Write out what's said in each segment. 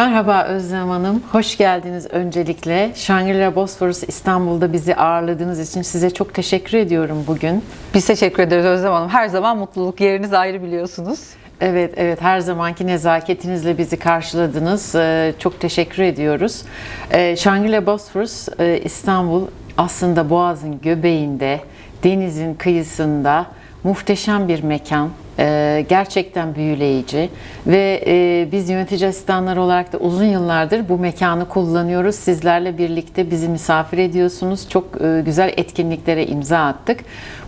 Merhaba Özlem Hanım, hoş geldiniz öncelikle. Shangri-La Bosphorus İstanbul'da bizi ağırladığınız için size çok teşekkür ediyorum bugün. Biz teşekkür ederiz Özlem Hanım. Her zaman mutluluk yeriniz ayrı biliyorsunuz. Evet, evet her zamanki nezaketinizle bizi karşıladınız. Ee, Çok teşekkür ediyoruz. Ee, Shangri-La Bosphorus e, İstanbul aslında Boğaz'ın göbeğinde, denizin kıyısında muhteşem bir mekan. Ee, Gerçekten büyüleyici ve e, biz yönetici asistanları olarak da uzun yıllardır bu mekanı kullanıyoruz. Sizlerle birlikte bizi misafir ediyorsunuz. Çok e, güzel etkinliklere imza attık.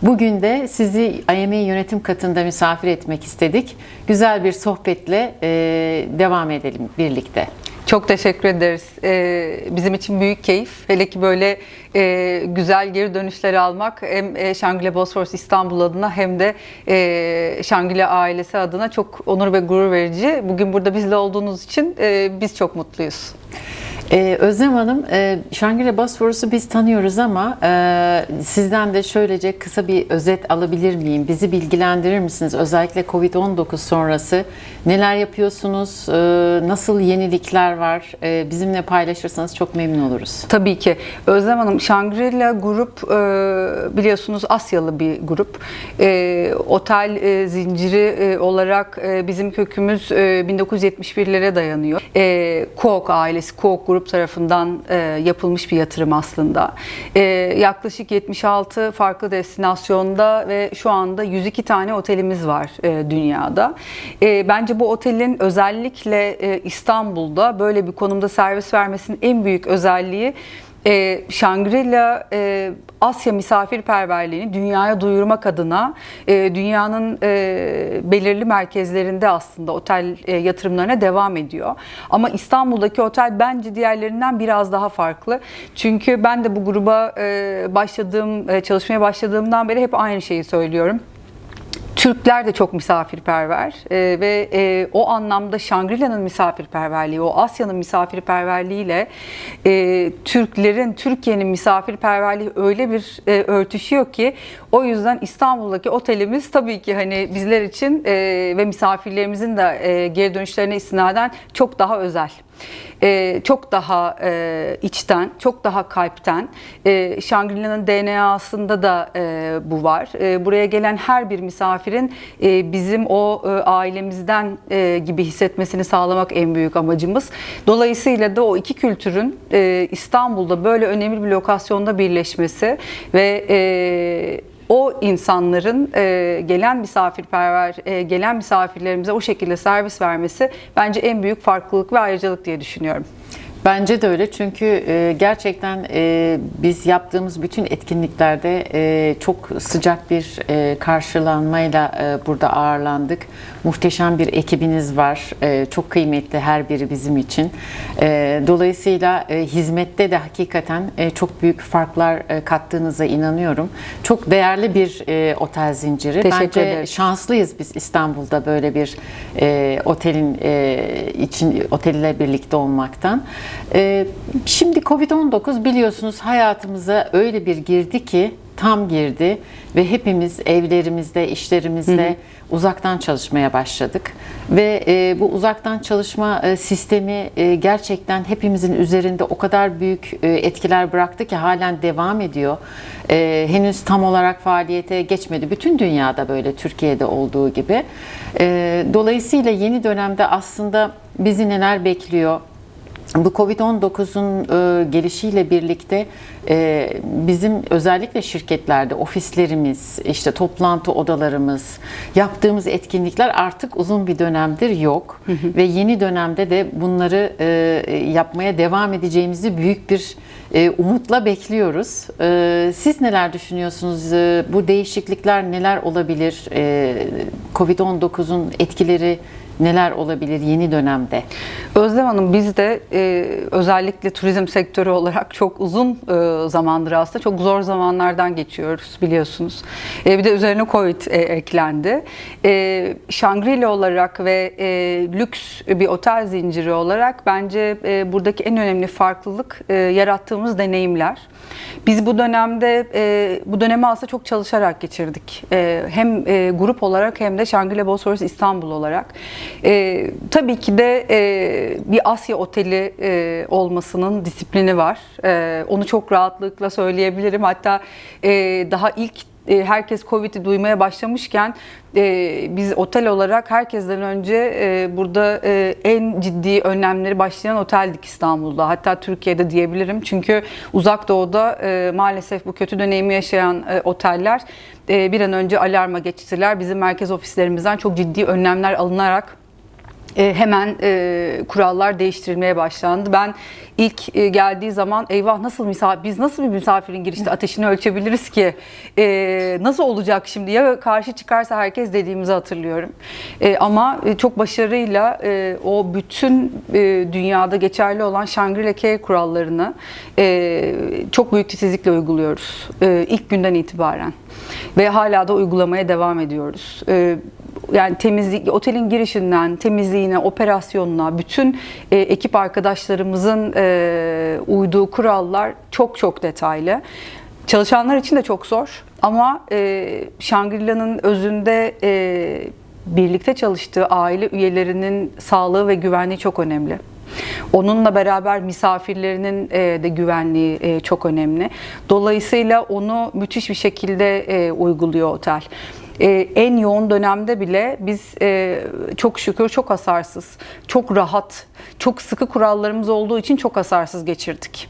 Bugün de sizi IMA yönetim katında misafir etmek istedik. Güzel bir sohbetle e, devam edelim birlikte. Çok teşekkür ederiz. Ee, bizim için büyük keyif. Hele ki böyle e, güzel geri dönüşleri almak hem e, Shangri-La Bosphorus İstanbul adına hem de e, Shangri-La ailesi adına çok onur ve gurur verici. Bugün burada bizle olduğunuz için e, biz çok mutluyuz. Ee, Özlem Hanım, e, Shangri-La Bosphorus'u biz tanıyoruz ama e, sizden de şöylece kısa bir özet alabilir miyim? Bizi bilgilendirir misiniz? Özellikle Covid-19 sonrası neler yapıyorsunuz? E, nasıl yenilikler var? E, bizimle paylaşırsanız çok memnun oluruz. Tabii ki. Özlem Hanım, Shangri-La grup e, biliyorsunuz Asyalı bir grup. E, otel e, zinciri e, olarak e, bizim kökümüz e, 1971'lere dayanıyor. E, Kook ailesi, Kook grup tarafından e, yapılmış bir yatırım aslında. E, yaklaşık 76 farklı destinasyonda ve şu anda 102 tane otelimiz var e, dünyada. E, bence bu otelin özellikle e, İstanbul'da böyle bir konumda servis vermesinin en büyük özelliği e, Shangri-La e, Asya misafirperverliğini dünyaya duyurmak adına e, dünyanın e, belirli merkezlerinde aslında otel e, yatırımlarına devam ediyor. Ama İstanbul'daki otel bence diğerlerinden biraz daha farklı. Çünkü ben de bu gruba e, başladığım, e, çalışmaya başladığımdan beri hep aynı şeyi söylüyorum. Türkler de çok misafirperver e, ve e, o anlamda Shangri-La'nın misafirperverliği, o Asya'nın misafirperverliğiyle e, Türklerin, Türkiye'nin misafirperverliği öyle bir e, örtüşüyor ki o yüzden İstanbul'daki otelimiz tabii ki hani bizler için e, ve misafirlerimizin de e, geri dönüşlerine istinaden çok daha özel. Ee, çok daha e, içten, çok daha kalpten. E, Shangri-La'nın DNA'sında da e, bu var. E, buraya gelen her bir misafirin e, bizim o e, ailemizden e, gibi hissetmesini sağlamak en büyük amacımız. Dolayısıyla da o iki kültürün e, İstanbul'da böyle önemli bir lokasyonda birleşmesi ve e, o insanların e, gelen misafirperver, e, gelen misafirlerimize o şekilde servis vermesi bence en büyük farklılık ve ayrıcalık diye düşünüyorum. Bence de öyle çünkü e, gerçekten e, biz yaptığımız bütün etkinliklerde e, çok sıcak bir karşılanmayla burada ağırlandık. Muhteşem bir ekibiniz var. Çok kıymetli her biri bizim için. Dolayısıyla hizmette de hakikaten çok büyük farklar kattığınıza inanıyorum. Çok değerli bir otel zinciri. Teşekkür Bence ederiz. şanslıyız biz İstanbul'da böyle bir otelin için otelle birlikte olmaktan. E, şimdi Covid-19 biliyorsunuz hayatımıza öyle bir girdi ki tam girdi ve hepimiz evlerimizde, işlerimizde uzaktan çalışmaya başladık. Ve e, bu uzaktan çalışma e, sistemi e, gerçekten hepimizin üzerinde o kadar büyük e, etkiler bıraktı ki halen devam ediyor. E, henüz tam olarak faaliyete geçmedi. Bütün dünyada böyle Türkiye'de olduğu gibi. E, dolayısıyla yeni dönemde aslında bizi neler bekliyor? Bu Covid-19'un e, gelişiyle birlikte e, bizim özellikle şirketlerde ofislerimiz, işte toplantı odalarımız, yaptığımız etkinlikler artık uzun bir dönemdir yok ve yeni dönemde de bunları e, yapmaya devam edeceğimizi büyük bir e, umutla bekliyoruz. E, siz neler düşünüyorsunuz? E, bu değişiklikler neler olabilir? E, Covid-19'un etkileri neler olabilir yeni dönemde? Özlem Hanım biz de e, özellikle turizm sektörü olarak çok uzun e, zamandır aslında çok zor zamanlardan geçiyoruz biliyorsunuz. E, bir de üzerine Covid e, eklendi. E, Shangri-La olarak ve e, lüks bir otel zinciri olarak bence e, buradaki en önemli farklılık e, yarattığımız deneyimler. Biz bu dönemde e, bu dönemi aslında çok çalışarak geçirdik. E, hem e, grup olarak hem de Shangri-La Bosphorus İstanbul olarak. E, tabii ki de e, bir Asya oteli e, olmasının disiplini var. E, onu çok rahatlıkla söyleyebilirim. Hatta e, daha ilk e, herkes Covid'i duymaya başlamışken e, biz otel olarak herkesten önce e, burada en ciddi önlemleri başlayan oteldik İstanbul'da. Hatta Türkiye'de diyebilirim. Çünkü uzak doğuda maalesef bu kötü dönemi yaşayan oteller bir an önce alarma geçtiler. Bizim merkez ofislerimizden çok ciddi önlemler alınarak e, hemen e, kurallar değiştirilmeye başlandı. Ben ilk e, geldiği zaman eyvah nasıl misafir, biz nasıl bir misafirin girişte ateşini ölçebiliriz ki? E, nasıl olacak şimdi? Ya karşı çıkarsa herkes dediğimizi hatırlıyorum. E, ama e, çok başarıyla e, o bütün e, dünyada geçerli olan Shangri-La kurallarını e, çok büyük titizlikle uyguluyoruz. E, ilk günden itibaren. Ve hala da uygulamaya devam ediyoruz. E, yani temizlik, otelin girişinden temizliğine, operasyonuna, bütün e, ekip arkadaşlarımızın e, uyduğu kurallar çok çok detaylı. Çalışanlar için de çok zor ama e, Shangri-La'nın özünde e, birlikte çalıştığı aile üyelerinin sağlığı ve güvenliği çok önemli. Onunla beraber misafirlerinin e, de güvenliği e, çok önemli. Dolayısıyla onu müthiş bir şekilde e, uyguluyor otel. E, en yoğun dönemde bile biz e, çok şükür çok hasarsız, çok rahat, çok sıkı kurallarımız olduğu için çok hasarsız geçirdik.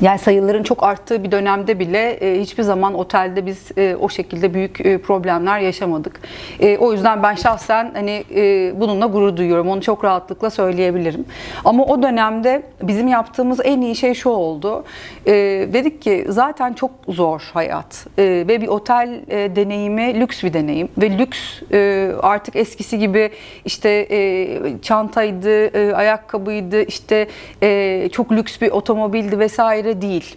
Yani sayıların çok arttığı bir dönemde bile e, hiçbir zaman otelde biz e, o şekilde büyük e, problemler yaşamadık. E, o yüzden ben şahsen hani e, bununla gurur duyuyorum. Onu çok rahatlıkla söyleyebilirim. Ama o dönemde bizim yaptığımız en iyi şey şu oldu. E, dedik ki zaten çok zor hayat E, ve bir otel e, deneyimi lüks bir deneyim ve lüks e, artık eskisi gibi işte e, çantaydı, e, ayakkabıydı, işte e, çok lüks bir otomobildi vesaire değil.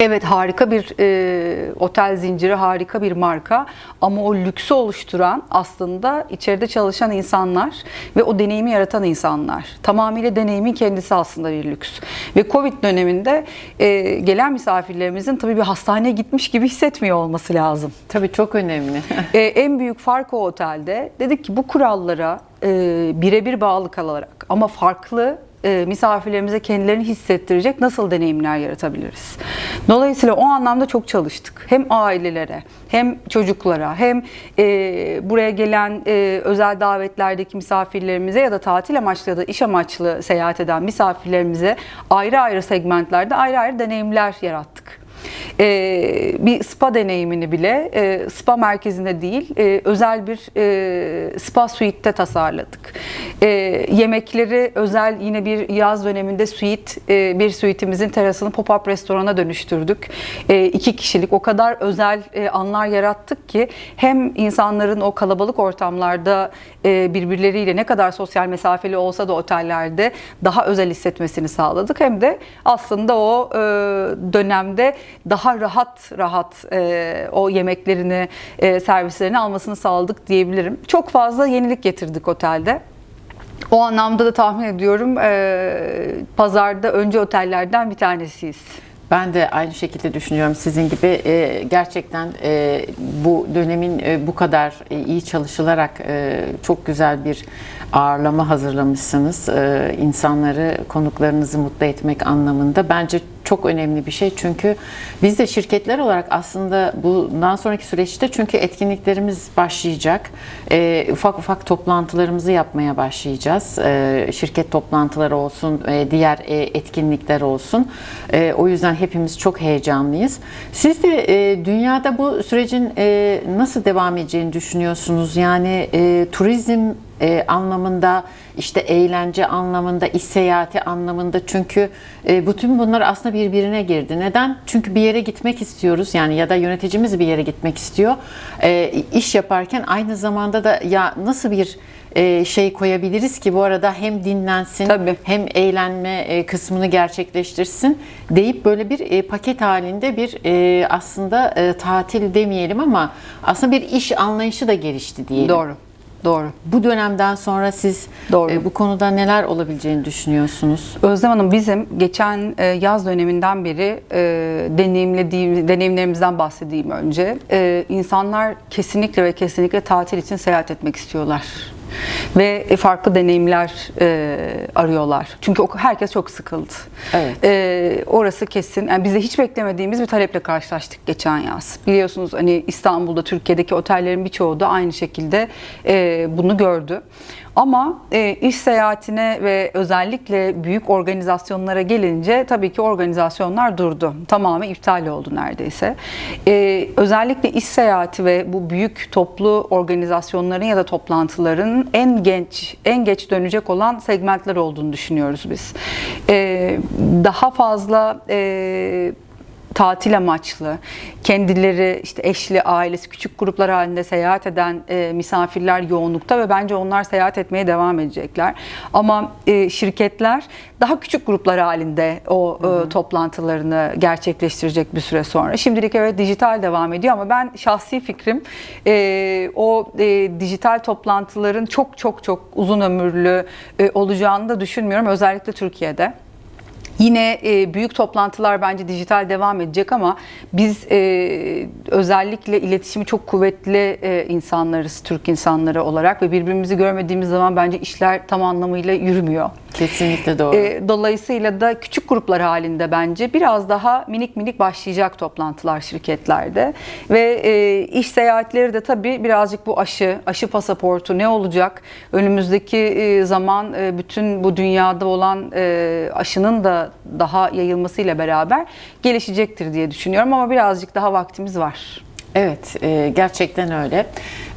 Evet harika bir e, otel zinciri, harika bir marka ama o lüksü oluşturan aslında içeride çalışan insanlar ve o deneyimi yaratan insanlar. Tamamıyla deneyimin kendisi aslında bir lüks. Ve Covid döneminde e, gelen misafirlerimizin tabii bir hastaneye gitmiş gibi hissetmiyor olması lazım. Tabii çok önemli. E, en büyük fark o otelde. Dedik ki bu kurallara e, birebir bağlı kalarak ama farklı e, misafirlerimize kendilerini hissettirecek nasıl deneyimler yaratabiliriz? Dolayısıyla o anlamda çok çalıştık. Hem ailelere, hem çocuklara, hem e, buraya gelen e, özel davetlerdeki misafirlerimize ya da tatil amaçlı ya da iş amaçlı seyahat eden misafirlerimize ayrı ayrı segmentlerde ayrı ayrı deneyimler yarattık. Ee, bir spa deneyimini bile e, spa merkezinde değil e, özel bir e, spa suite'te tasarladık. E, yemekleri özel yine bir yaz döneminde suite e, bir suite'imizin terasını pop-up restorana dönüştürdük. E, iki kişilik o kadar özel e, anlar yarattık ki hem insanların o kalabalık ortamlarda e, birbirleriyle ne kadar sosyal mesafeli olsa da otellerde daha özel hissetmesini sağladık. Hem de aslında o e, dönemde daha rahat rahat e, o yemeklerini, e, servislerini almasını sağladık diyebilirim. Çok fazla yenilik getirdik otelde. O anlamda da tahmin ediyorum e, pazarda önce otellerden bir tanesiyiz. Ben de aynı şekilde düşünüyorum sizin gibi E, gerçekten e, bu dönemin e, bu kadar e, iyi çalışılarak e, çok güzel bir ağırlama hazırlamışsınız. E, insanları konuklarınızı mutlu etmek anlamında bence çok önemli bir şey çünkü biz de şirketler olarak aslında bundan sonraki süreçte çünkü etkinliklerimiz başlayacak. E, ufak ufak toplantılarımızı yapmaya başlayacağız. E, şirket toplantıları olsun, e, diğer e, etkinlikler olsun. E, o yüzden hepimiz çok heyecanlıyız. Siz de e, dünyada bu sürecin e, nasıl devam edeceğini düşünüyorsunuz? Yani e, turizm e, anlamında, işte eğlence anlamında, iş seyahati anlamında çünkü e, bütün bunlar aslında birbirine girdi. Neden? Çünkü bir yere gitmek istiyoruz yani ya da yöneticimiz bir yere gitmek istiyor. E, iş yaparken aynı zamanda da ya nasıl bir e, şey koyabiliriz ki bu arada hem dinlensin Tabii. hem eğlenme e, kısmını gerçekleştirsin deyip böyle bir e, paket halinde bir aslında tatil demeyelim ama aslında bir iş anlayışı da gelişti diyelim. Doğru. Doğru. Bu dönemden sonra siz Doğru. e, bu konuda neler olabileceğini düşünüyorsunuz? Özlem Hanım bizim geçen e, yaz döneminden beri e, deneyimlediğim deneyimlerimizden bahsedeyim önce. E, insanlar kesinlikle ve kesinlikle tatil için seyahat etmek istiyorlar. Ve farklı deneyimler e, arıyorlar. Çünkü herkes çok sıkıldı. Evet. E, orası kesin. Yani biz de hiç beklemediğimiz bir taleple karşılaştık geçen yaz. Biliyorsunuz hani İstanbul'da Türkiye'deki otellerin birçoğu da aynı şekilde e, bunu gördü. Ama e, iş seyahatine ve özellikle büyük organizasyonlara gelince tabii ki organizasyonlar durdu. Tamamen iptal oldu neredeyse. E, özellikle iş seyahati ve bu büyük toplu organizasyonların ya da toplantıların en genç, en geç dönecek olan segmentler olduğunu düşünüyoruz biz. E, daha fazla e, tatil amaçlı, kendileri işte eşli, ailesi, küçük gruplar halinde seyahat eden e, misafirler yoğunlukta ve bence onlar seyahat etmeye devam edecekler. Ama e, şirketler daha küçük gruplar halinde o e, toplantılarını gerçekleştirecek bir süre sonra. Şimdilik evet dijital devam ediyor ama ben şahsi fikrim e, o e, dijital toplantıların çok çok çok uzun ömürlü e, olacağını da düşünmüyorum özellikle Türkiye'de. Yine e, büyük toplantılar bence dijital devam edecek ama biz e, özellikle iletişimi çok kuvvetli e, insanlarız, Türk insanları olarak ve birbirimizi görmediğimiz zaman bence işler tam anlamıyla yürümüyor. Kesinlikle doğru. E, dolayısıyla da küçük gruplar halinde bence biraz daha minik minik başlayacak toplantılar şirketlerde ve e, iş seyahatleri de tabii birazcık bu aşı, aşı pasaportu ne olacak? Önümüzdeki e, zaman e, bütün bu dünyada olan e, aşının da daha yayılmasıyla beraber gelişecektir diye düşünüyorum ama birazcık daha vaktimiz var. Evet, e, gerçekten öyle.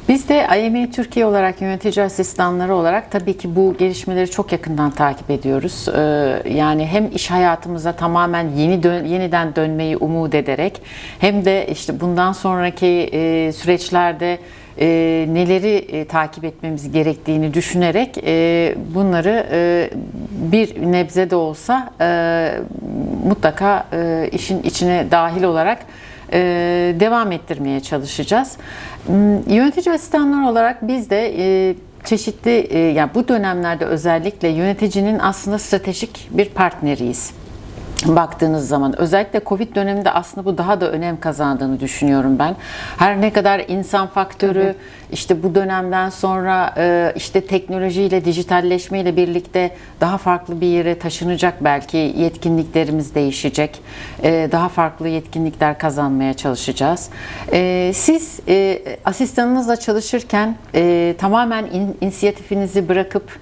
Biz de IME Türkiye olarak yönetici asistanları olarak tabii ki bu gelişmeleri çok yakından takip ediyoruz. E, yani hem iş hayatımıza tamamen yeni dön- yeniden dönmeyi umut ederek hem de işte bundan sonraki e, süreçlerde e, neleri e, takip etmemiz gerektiğini düşünerek e, bunları e, bir nebze de olsa e, mutlaka e, işin içine dahil olarak devam ettirmeye çalışacağız. M, Yönetici asistanlar olarak biz de e, çeşitli e, yani bu dönemlerde özellikle yöneticinin aslında stratejik bir partneriyiz baktığınız zaman özellikle Covid döneminde aslında bu daha da önem kazandığını düşünüyorum ben. Her ne kadar insan faktörü işte bu dönemden sonra e, işte teknolojiyle dijitalleşmeyle birlikte daha farklı bir yere taşınacak belki yetkinliklerimiz değişecek. E, Daha farklı yetkinlikler kazanmaya çalışacağız. E, Siz asistanınızla çalışırken tamamen in- inisiyatifinizi bırakıp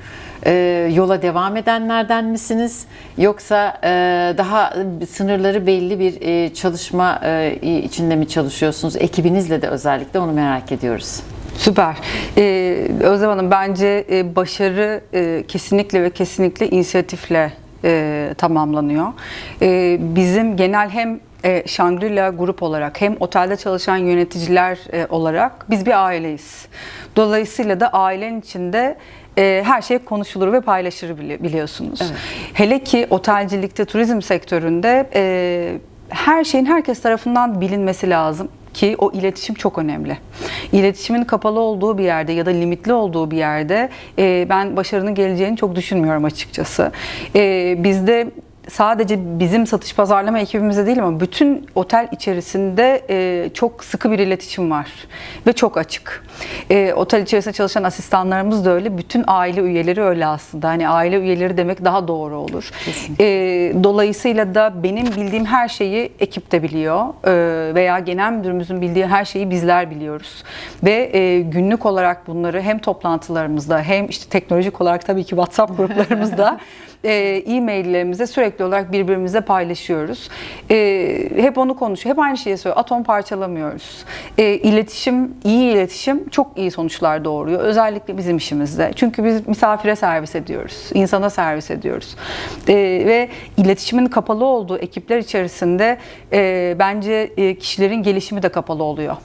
e, yola devam edenlerden misiniz? Yoksa e, daha sınırları belli bir e, çalışma e, içinde mi çalışıyorsunuz? Ekibinizle de özellikle onu merak ediyoruz. Süper. Ee, Özlem Hanım bence e, başarı e, kesinlikle ve kesinlikle inisiyatifle e, tamamlanıyor. E, bizim genel hem e, Shangri-La grup olarak hem otelde çalışan yöneticiler e, olarak biz bir aileyiz. Dolayısıyla da ailenin içinde e, her şey konuşulur ve paylaşılır bili- biliyorsunuz. Hele ki otelcilikte, turizm sektöründe e, her şeyin herkes tarafından bilinmesi lazım ki o iletişim çok önemli. İletişimin kapalı olduğu bir yerde ya da limitli olduğu bir yerde e, ben başarının geleceğini çok düşünmüyorum açıkçası. E, bizde sadece bizim satış pazarlama ekibimizde değil ama bütün otel içerisinde e, çok sıkı bir iletişim var ve çok açık. E, otel içerisinde çalışan asistanlarımız da öyle, bütün aile üyeleri öyle aslında. Hani aile üyeleri demek daha doğru olur. E, dolayısıyla da benim bildiğim her şeyi ekip de biliyor E, veya genel müdürümüzün bildiği her şeyi bizler biliyoruz. Ve e, günlük olarak bunları hem toplantılarımızda hem işte teknolojik olarak tabii ki WhatsApp gruplarımızda e-maillerimize sürekli olarak birbirimize paylaşıyoruz. E, hep onu konuşuyor. Hep aynı şeyi söylüyor. Atom parçalamıyoruz. E, iletişim, iyi iletişim çok iyi sonuçlar doğuruyor. Özellikle bizim işimizde. Çünkü biz misafire servis ediyoruz. insana servis ediyoruz. E, ve iletişimin kapalı olduğu ekipler içerisinde e, bence e, kişilerin gelişimi de kapalı oluyor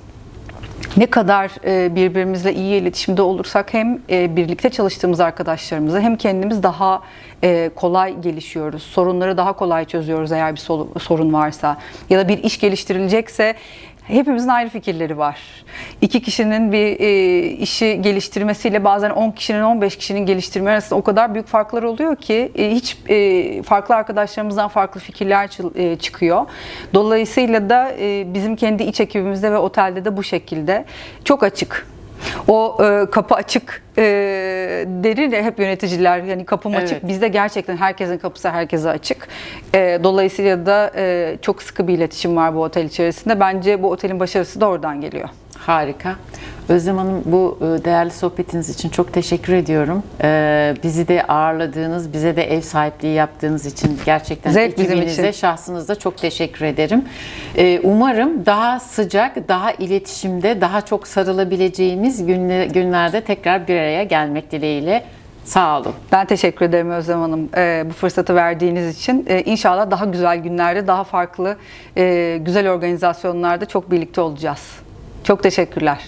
ne kadar e, birbirimizle iyi iletişimde olursak hem e, birlikte çalıştığımız arkadaşlarımızı hem kendimiz daha e, kolay gelişiyoruz. Sorunları daha kolay çözüyoruz eğer bir sorun varsa. Ya da bir iş geliştirilecekse hepimizin ayrı fikirleri var. İki kişinin bir e, işi geliştirmesiyle bazen 10 kişinin 15 kişinin geliştirme arasında o kadar büyük farklar oluyor ki e, hiç e, farklı arkadaşlarımızdan farklı fikirler e, çıkıyor. Dolayısıyla da e, bizim kendi iç ekibimizde ve otelde de bu şekilde çok açık. O e, kapı açık e, derir ya hep yöneticiler yani kapım Evet. açık. Bizde gerçekten herkesin kapısı herkese açık. E, dolayısıyla da e, çok sıkı bir iletişim var bu otel içerisinde. Bence bu otelin başarısı da oradan geliyor. Harika. Özlem Hanım bu e, değerli sohbetiniz için çok teşekkür ediyorum. E, Bizi de ağırladığınız, bize de ev sahipliği yaptığınız için gerçekten Zevk ekibinize, için. şahsınızda çok teşekkür ederim. E, Umarım daha sıcak, daha iletişimde, daha çok sarılabileceğimiz günle- günlerde tekrar bir araya gelmek dileğiyle. Sağ olun. Ben teşekkür ederim Özlem Hanım e, bu fırsatı verdiğiniz için. E, inşallah daha güzel günlerde, daha farklı, e, güzel organizasyonlarda çok birlikte olacağız. Çok teşekkürler.